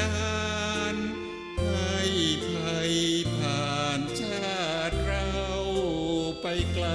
ดาล ให้ภัยผ่านชาติเราไปไกล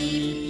You.